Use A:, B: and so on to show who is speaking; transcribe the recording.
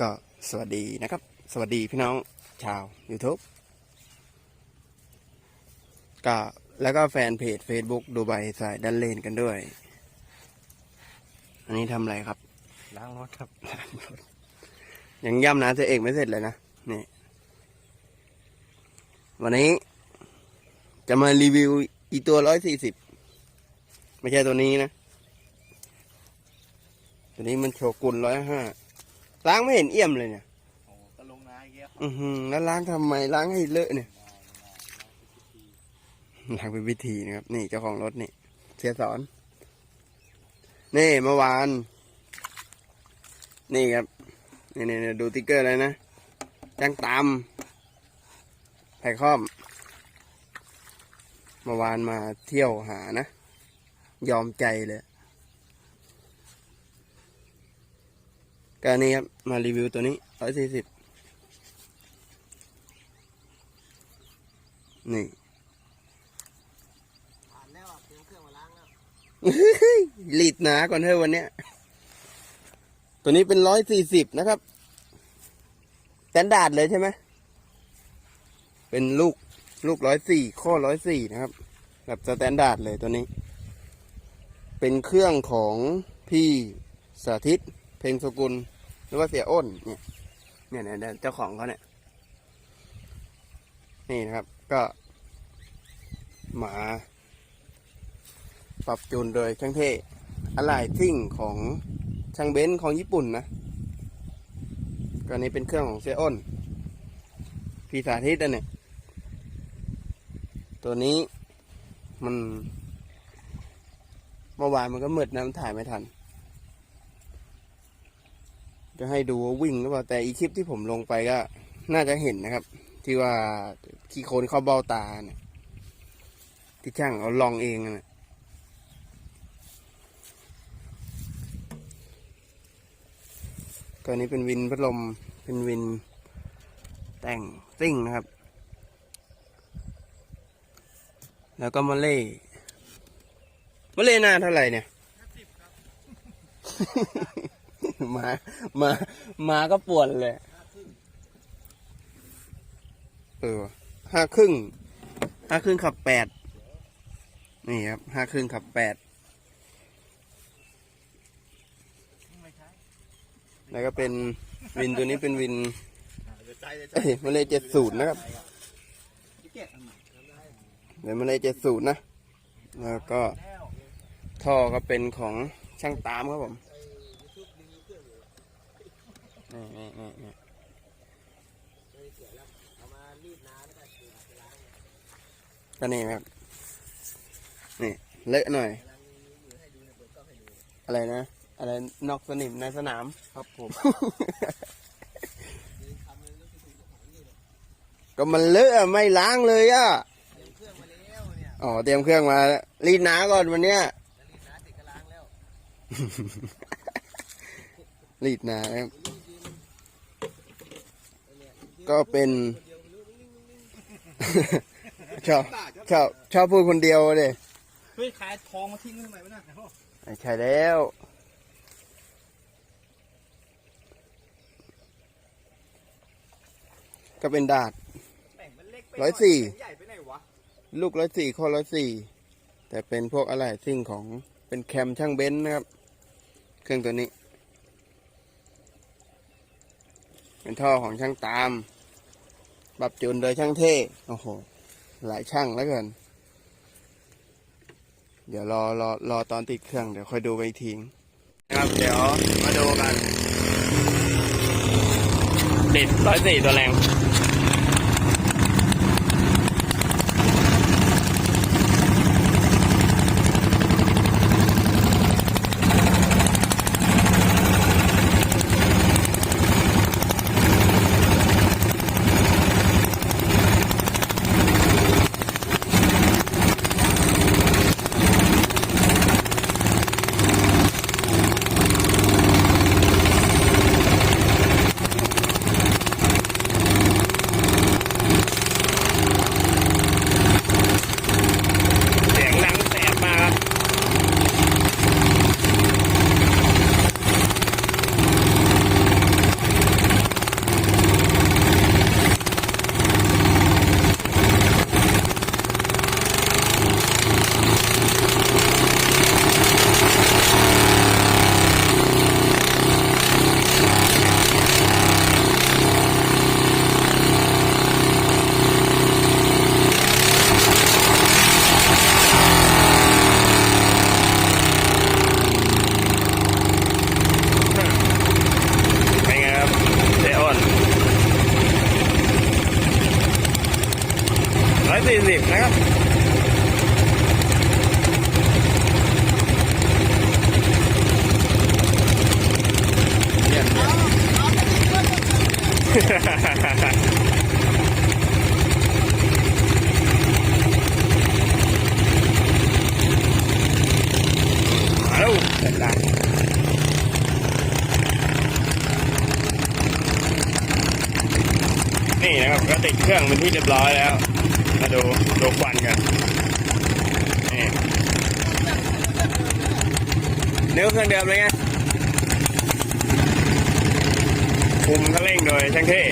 A: ก็สวัสดีนะครับ สวัสดีพี่น้องชาว YouTube ก็แล้วก็แฟนเพจ Facebook ดูใบสายดันเลนกันด้วย อันนี้ทำอะไรครับ
B: ล้างรถครับ
A: ยังย่ำนะเธอเอกไม่เสร็จเลยนะนี่ วันนี้ จะมารีวิวอีตัวร้อยสี่สิบไม่ใช่ตัวนี้นะ ตัวนี้มันโชกุนร้อยห้า ล้างไม่เห็นเอี่ยมเลยเนี่ย
B: โอ้ก็ลงนาอีกแล้ว
A: อือหือแล้วล้างทำไมล้างให้เลอะเนี่ยล้างเป็นวิธีนะครับ นี่เจ้าของรถนี่เสียสอน นี่เมื่อวาน นี่ครับนี่นี่นี่ดูติ๊กเกอร์เลยนะจ้างตามไผ่ค้อมเมื่อวานมาเที่ยวหานะ ยอมใจเลย ก็นี่ครับ มารีวิวตัวนี้ร้อยสี่สิบนี่
B: ผ่านแล้วอะเตรียมเครื่องมาล้างแล้ว
A: ลีดหนาก่อนเถอะวันเนี้ย ตัวนี้เป็นร้อยสี่สิบนะครับสแตนดาร์ดเลยใช่ไหม เป็นลูกลูกร้อยสี่ข้อร้อยสี่นะครับ แบบสแตนดาร์ดเลยตัวนี้ เป็นเครื่องของพี่สาธิต เพลงสกุล หรือว่าเสียอ้น เนี่ยเนี่ยเนี่ยเจ้าของเขาเนี่ย นี่นะครับ ก็หมาปรับจูนโดยช่างเท่อะไหล่ซิ่งของช่างเบนซ์ของญี่ปุ่นนะก็นี้เป็นเครื่องของเซอ้นพีสาธิตอันเนี่ย ตัวนี้มันเมื่อวานมันก็มืดนะมันถ่ายไม่ทัน จะให้ดูว่าวิ่งหรือเปล่าแต่อีคลิปที่ผมลงไปก็ น่าจะเห็นนะครับ ที่ว่าขี้โคลนเข้าเบ้าตาเนี่ยที่ช่างเอาลองเองนะตัวนี้เป็นวินพัดลมเป็นวินแต่งซิ่งนะครับ แล้วก็มาเล่มาเล่หน้าเท่าไหร่เนี่ย มามามาก็ปวดเลยเออห้าครึ่งห้าครึ่งขับแปดนี่ครับห้าครึ่งขับแปดแล้วก็เป็นวินตัวนี้เป็นวิน
B: เดี๋ยเดี๋ยวใจ
A: เอ้ยมาเลยเจ็ดสูตรนะครับ
B: เดี๋
A: ยวมาเลยเจ็ดสูตรนะ แล้วก็ท่อก็เป็นของช่างตามครับผม นี่นี่นี่นี่
B: เอามารีดน้ำแล้วก็เดี๋ยวไปล้าง
A: ก็นี่ครับ นี่เลอะหน่อย อะไรนะ อะไรนอกสนิมในสนาม
B: ครับผม
A: ก็มันเลอะไม่ล้างเลยอะ
B: เครื่องมาแล้วเนี่ย
A: อ๋อเตรียมเครื่องมารีดน้ำก่อนวันเนี้ย
B: จะรีดน้ำติดก็ล้างแล้ว
A: รีดน้ำครับ ก็เป็นชอบชอบชอบพูดคนเดียวเลย
B: เฮ้ยขายทองมาทิ้งไว้ทำไมวะเนี่ย
A: ไม่ใช่แล้วก็เป็นดาด
B: แม่งมันเล็กไป
A: ร้อยสี่
B: ใหญ่ไปไหนวะ
A: ลูกร้อยสี่ข้อร้อยสี่แต่เป็นพวกอะไรซิ่งของเป็นแคมช่างเบนซ์นะครับ เครื่องตัวนี้ เป็นท่อของช่างตาม ปรับจูนโดยช่างเท่โอ้โห หลายช่างแล้วกัน เดี๋ยวรอรอรอตอนติดเครื่อง เดี๋ยวค่อยดูไปทิ้งนะครับเดี๋ยวมาดูกันติดร้อยสี่ตัวแรง ติดเครื่องเป็นที่เรียบร้อยแล้ว มาดูดูควันกันนี่นิ้วเครื่องเดิมเลยไงคุมคันเร่งโดยช่างเท่